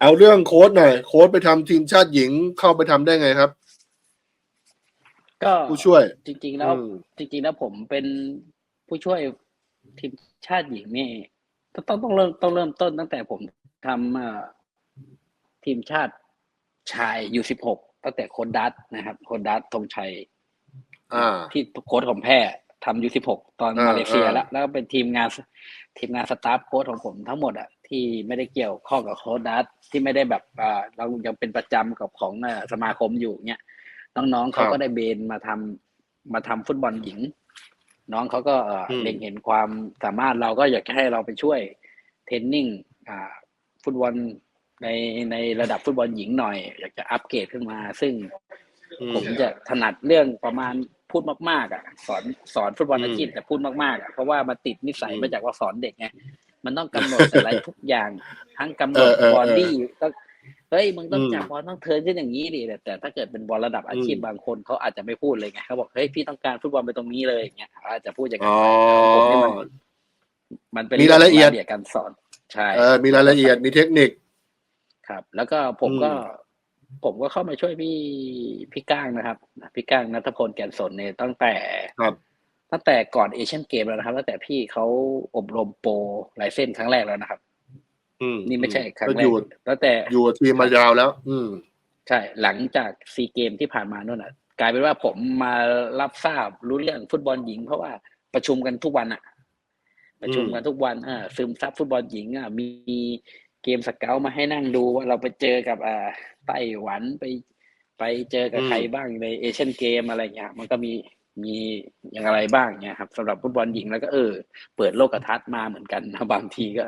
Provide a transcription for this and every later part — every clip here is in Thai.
เอาเรื่องโค้ดหน่อย โค้ดไปทำทีมชาติหญิงเข้าไปทำได้ไงครับ ก็ผู้ช่วยจริง ๆ แล้ว อืมจริงๆแล้วผมเป็นผู้ช่วยทีมชาติหญิงนี่ต้องต้องต้องเริ่มต้องเริ่มต้นตั้งแต่ผมทำเอ่อทีมชาติชายยูสิบหกตั้งแต่โค้ดดัตนะครับโค้ดดัตธงชัย อ่า ที่โค้ดของแพร่ทำยูสิบหกตอนอ่ามาเลเซียอ่า แล้วแล้วก็เป็นทีมงานทีมงานสตาฟโค้ดของผมทั้งหมดอะ ที่ไม่ได้เกี่ยวข้องกับโค้ดดัตที่ไม่ได้แบบอ่าเรายังเป็นประจำกับของอ่าสมาคมอยู่เนี่ยน้องๆเขาก็ได้เบนมาทำมาทำฟุตบอลหญิง น้องเขาก็เอ่ออมเล็งเห็นความสามารถเราก็อยากจะให้เราไปช่วยเทรนนิ่งอ่าฟุตบอลในในระดับฟุตบอลหญิงหน่อย อยากจะอัปเกรดขึ้นมา ซึ่งอืมผมจะถนัดเรื่องประมาณพูดมากๆ อะ สอนสอนฟุตบอลอาชีพอืมแต่พูดมากๆอะเพราะว่ามาติดนิสัยอืมมาจากว่าสอนเด็กไง มันต้องกำหนดแต่ละทุกอย่าง ทั้งกำหนดเออเออบอลลี่ต้องเฮ้ยมึงต้องอืมจับบอลต้องเทิร์นขึ้นอย่างนี้ดิแต่แต่ถ้าเกิดเป็นบอลระดับอาชีพอืมบางคนเขาอาจจะไม่พูดเลยไงเขาบอกเฮ้ยพี่ต้องการฟุตบอลไปตรงนี้เลยอย่างเงี้ยเขาอาจจะพูดอย่างนั้อ๋นอไปของผมนี่มันมันเป็นมีรายละเอียดงการสอนใช่เออมีรายละเอียดมีเทคนิค ครับ แล้วก็ผมก็อืมผมก็เข้ามาช่วยพี่พี่ก้างนะครับพี่ก้างนัทพลแก่นสนเนี่ยตั้งแต่ครับ ตั้งแต่ก่อนเอเชียนเกมแล้วนะครับตั้งแต่พี่เขาอบรมโปรไลเซนส์ครั้งแรกแล้วนะครับ อืมนี่ไม่ใช่ครั้งก็แรอกยู่ตั้งแต่อยู่กับทีมมายาวแล้ว อืมใช่ หลังจากซีเกมที่ผ่านมานู่นน่ะ กลายเป็นว่าผมมารับทราบรู้เรื่องฟุตบอลหญิง เพราะว่าประชุมกันทุกวันอะประชุมกันทุกวันอ่าซึมซับฟุตบอลหญิงอะมีเกมสเกลมาให้นั่งดูว่าเราไปเจอกับอ่าไต้หวันไป ไปเจอกับอืมใครบ้างในเอเชียนเกมอะไรเงี้ยมันก็มี มีอย่างไรบ้างเนี่ยครับสำหรับฟุตบอลหญิงแล้วก็เออ เปิดโลกทัศน์มาเหมือนกันนะบางทีก็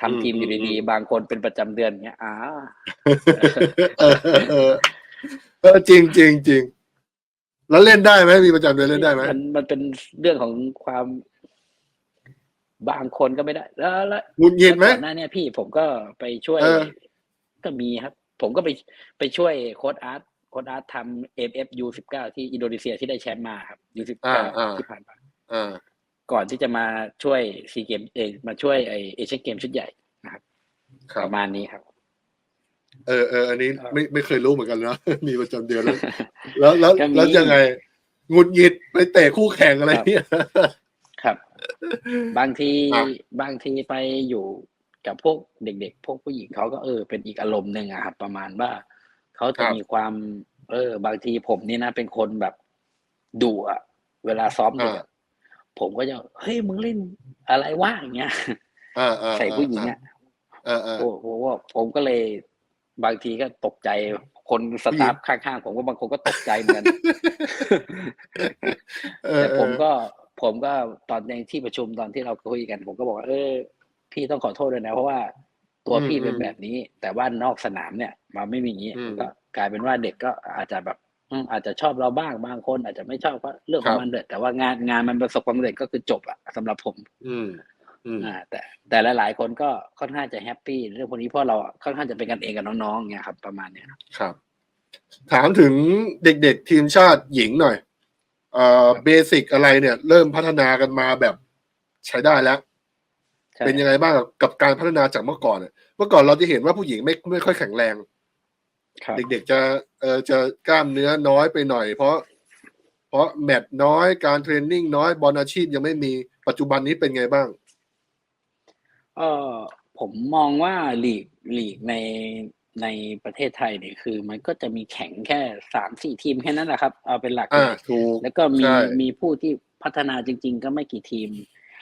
ทำทีมอยู่ดีๆบางคนเป็นประจำเดือนเงี้ยอ่าเออเออเออจริงจริงจริงแล้วเล่นได้ไหมมีประจำเดือนเล่นได้ไหมมันมันเป็นเรื่องของความ บางคนก็ไม่ได้ แล้วแล้วหงุดหงิดไหมแล้วก่อนหน้าเนี้พี่ผมก็ไปช่วยเออก็มีครับ ผมก็ไปไปช่วยโค้ดอาร์ต โค้ดอาร์ตทำเอฟเอฟยูสิบเก้าที่อินโดนีเซียที่ได้แชมป์มาครับยูสิบอ่าเก้าอ่าที่ผ่านมาอ่าก่อนที่จะมาช่วยซีเกมเออมาช่วยไอเอเชียนเกมชุดใหญ่นะครับครัปบระมาณนี้ครับ เออเอออันนี้ไม่ไม่เคยรู้เหมือนกันนะมีประจำเดือนแล้วแล้วแล้วก็มีแล้วยังไงหงุดหงิดไปเตะคู่แข่งอะไรเนี่ยครับ บางทีอะบางทีไปอยู่กับพวกเด็ก ๆ พวกผู้หญิงเขาก็เออเป็นอีกอารมณ์หนึ่งอะครับ ประมาณว่า เขาจะมีความเออบางทีผมนี่นะเป็นคนแบบดุอะเวลาซ้อมเด็กอะผมก็จะเฮ้ยมึงเล่นอะไรวะอย่างเงี้ยอ่าอ่าใส่ผู้หญิงอะอ่าอ่าโอ้โหผมก็เลย บางทีก็ตกใจ คนสตาฟข้างๆผมก็บางคนก็ตกใจเหมือนกันเออแต่เออผมก็ ผมก็ตอนในที่ประชุมตอนที่เราคุยกัน ผมก็บอกว่าเออ พี่ต้องขอโทษด้วยนะ เพราะว่า ตัวพี่เป็นแบบนี้ แต่ว่านอกสนามเนี่ยมันไม่มีอย่างนี้ก็กลายเป็นว่าเด็กก็อาจจะแบบอืมอาจจะชอบเราบ้างบางคน อาจจะไม่ชอบก็เรื่องของมันเถอะแต่ว่างานงานมันประสบความสำเร็จก็คือจบอะสำหรับผมอืมอืมอ่า แต่แต่หลาย ๆ คนก็ค่อนข้างจะแฮปปี้เรื่องพวกนี้เพราะเราค่อนข้างจะเป็นกันเองกับน้องๆเนี่ยครับ ประมาณเนี้ยครับครับ ถามถึงเด็กๆทีมชาติหญิงหน่อยเอ่อเบสิกอะไรเนี่ย เริ่มพัฒนากันมาแบบใช้ได้แล้วใช่ เป็นยังไงบ้างกับกับการพัฒนาจากเมื่อก่อนเนี่ยเมื่อก่อนเราจะเห็นว่าผู้หญิงไม่ไม่ค่อยแข็งแรงครับเด็กๆจะเออจะกล้ามเนื้อน้อยไปหน่อย เพราะ เพราะแมตช์น้อยการเทรนนิ่งน้อยบอลอาชีพยังไม่มีปัจจุบันนี้เป็นไงบ้าง เออผมมองว่าลีกลีกในในประเทศไทยเนี่ยคือ มันก็จะมีแข่งแค่สามสี่ทีมแค่นั้นแหละครับ เอาเป็นหลักอ่าเลยถูกแล้วก็มีใช่มีผู้ที่พัฒนาจริง ๆ ก็ไม่กี่ทีม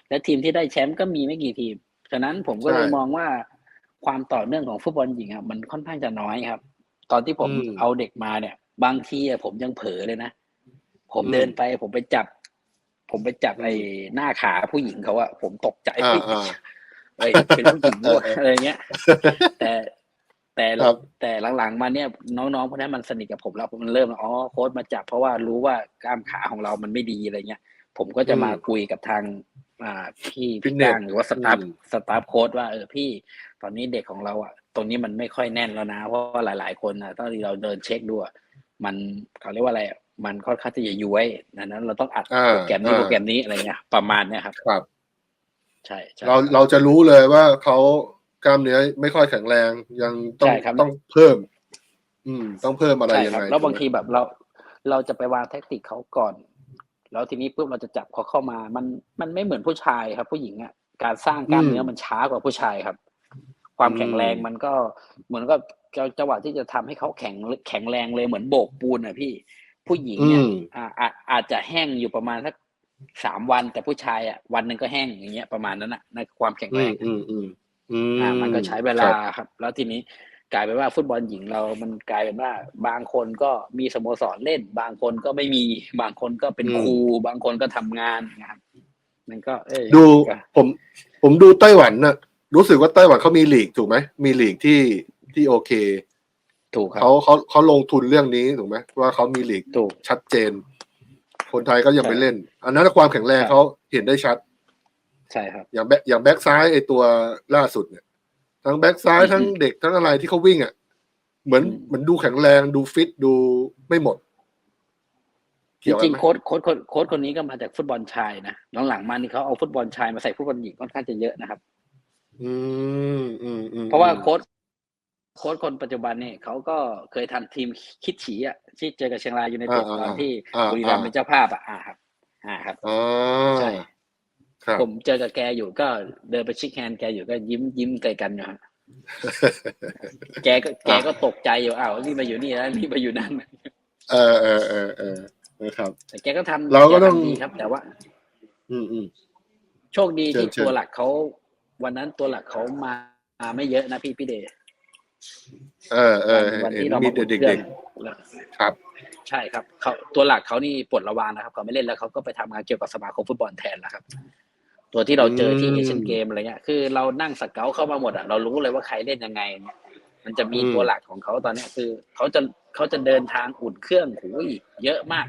และทีมที่ได้แชมป์ก็มีไม่กี่ทีม ฉะนั้นผมก็เลยมองว่าความต่อเนื่องของฟุตบอลหญิงอะมันค่อนข้างจะน้อยครับ ตอนที่ผมเอาเด็กมาเนี่ย บางทีอะผมยังเผลอเลยนะ ผมเดินไปผมไปจับ ผมไปจับไอ้หน้าขาผู้หญิงเขาอะผมตกใจอ่าเฮ้ยอ่าเอ้ยเป็นผู้หญิงด้วยอะไรเงี้ย แต่แต่ครับแต่หลังๆมาเนี่ยน้องๆพวกนี้มันสนิทกับผมแล้วมันเริ่มอ๋อโค้ชมาจับเพราะว่ารู้ว่ากล้ามขาของเรามันไม่ดีอะไรเงี้ยผมก็จะมาอืมคุยกับทาง อ่าพี่ฟิพี่ตเนสกางหรือว่าสตาฟอืมสตาฟโค้ดว่าเออพี่ ตอนนี้เด็กของเราอะตรงนี้มันไม่ค่อยแน่นแล้วนะ เพราะว่าหลาย ๆ คนอะตอนที่เราเดินเช็คดูอะมันเขาเรียกว่าอะไรอะมันค่อนข้างที่จะย้วยดังนั้น เราต้องอัดอ่าโปรแกรมนี้อ่าโปรแกรมนี้อะไรเงี้ยประมาณเนี้ยครับครับใช่ใช่เราเราจะรู้เลยว่าเขากล้ามเนื้อไม่ค่อยแข็งแรงยังต้องใช่ครับต้องเพิ่ม อืม ต้องเพิ่มอะไรใช่ยังครับไงแล้วบางถูกไหมทีแบบเราเราจะไปวางแท็กติกเขาก่อน แล้วทีนี้ปุ๊บเราจะจับเขาเข้ามา มันมันไม่เหมือนผู้ชายครับ ผู้หญิงอะการสร้างกล้ามเนื้อมันช้ากว่าผู้ชายครับ ความแข็งแรงมันก็เหมือนกับจังหวะที่จะทำให้เขาแข็งแข็งแรงเลยเหมือนโบกปูนอะพี่ผู้หญิงเนี่ยอืมอ่าอาอาจจะแห้งอยู่ประมาณสักสามวันแต่ผู้ชายอะวันหนึ่งก็แห้งอย่างเงี้ยประมาณนั้นอะในความแข็งอืแรมงอืมอืมอืมอ่ามันก็ใช้เวลาครับครับแล้วทีนี้ กลายเป็นว่าฟุตบอลหญิงเรามันกลายเป็นว่า บางคนก็มีสโมสรเล่น บางคนก็ไม่มี บางคนก็เป็นครู บางคนก็ทำงานนะครับมันก็ เอ้ยดูก็ผมผมดูไต้หวันน่ะรู้สึกว่าไต้หวันเขามีลีกถูกไหมมีลีกที่ที่โอเค ถูกครับเขาเขาเขาลงทุนเรื่องนี้ถูกไหมว่าเขามีลีกถูกชัดเจน คนไทยก็ยังใช่ไปเล่น อันนั้นความแข็งแรงครับเขาเห็นได้ชัด ใช่ครับ อย่างแบ็คอย่างแบ็คซ้ายไอตัวล่าสุดเนี่ย ทั้งแบ็คซ้ายอืมทั้งเด็กทั้งอะไรที่เขาวิ่งอะ เหมือนอืมเหมือนดูแข็งแรงดูฟิตดูไม่หมดจเกี่ยวกัรินงไหมๆโค้ชโค้ชคนโค้ชคนนี้ก็มาจากฟุตบอลชายนะหลังๆมานี่เขาเอาฟุตบอลชายมาใส่ฟุตบอลหญิงค่อนข้างจะเยอะนะครับ อืมอืมอืมเพราะว่าโค้ชโค้ชคนปัจจุบันเนี่ยเขาก็เคยทำทีมคิดฉีอะที่เจอกับเชียงรายยูไนเต็ดตอนที่อ่าบุรีรัมย์เป็นเจ้าภาพอะอ่าครับ อ่าครับอ๋อใช่ครับ ผมเจอกับแกอยู่ก็เดินไปชิคแฮนด์แกอยู่ก็ยิ้มยิ้มไกลกันอยู่ฮะแกก็แกก็ตกใจอยู่อ้าวนี่มาอยู่นี่แล้วนี่มาอยู่นั่นเออเออเออเออนะครับ แต่แกก็ทำเราก็ต้องแทำดีครับ แต่ว่า อืมอืมโชคดีที่เชิญตัวหลักเขาวันนั้นตัวหลักเขามามาไม่เยอะนะพี่พี่เดชเออเออวันเห็นที่เรามีมาแต่อุ่นเด็เครื่องกๆครับ ใช่ครับเขาตัวหลักเขานี่ปลดระวางนะครับเขาไม่เล่นแล้วเขาก็ไปทำงานเกี่ยวกับสมาคมฟุตบอลแทนแล้วครับ ตัวที่เราเจอที่อืมเอเชียนเกมอะไรเงี้ยคือเรานั่งสเกลเข้ามาหมดอะเรารู้เลยว่าใครเล่นยังไงเนี่ยมันจะมีอืมตัวหลักของเขาตอนเนี้ยคือเขาจะเขาจะเดินทางอุ่นเครื่องหูยเยอะมาก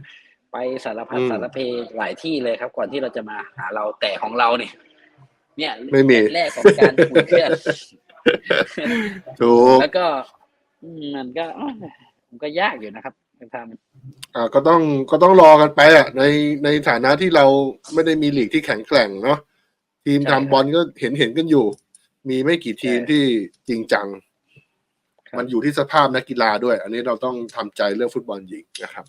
ไปสารพัดสารเพหลายที่เลยครับ ก่อนที่เราจะมาหาเราแต่ของเราเนี่ย เนี่ยไม่มีแรกของการอุ่นเครื่องถูกแล้วก็อืมมันก็อ้าวมันก็ยากอยู่นะครับการทำ อ่าก็ต้องก็ต้องรอกันไปอะในในฐานะที่เราไม่ได้มีลีกที่แข็งแกร่งเนาะทีมใช่ครับทำบอลก็เห็นเห็นกันอยู่ มีไม่กี่ทีมใช่ที่จริงจัง ครับ มันอยู่ที่สภาพนักกีฬาด้วย อันนี้เราต้องทำใจเรื่องฟุตบอลหญิงนะครับ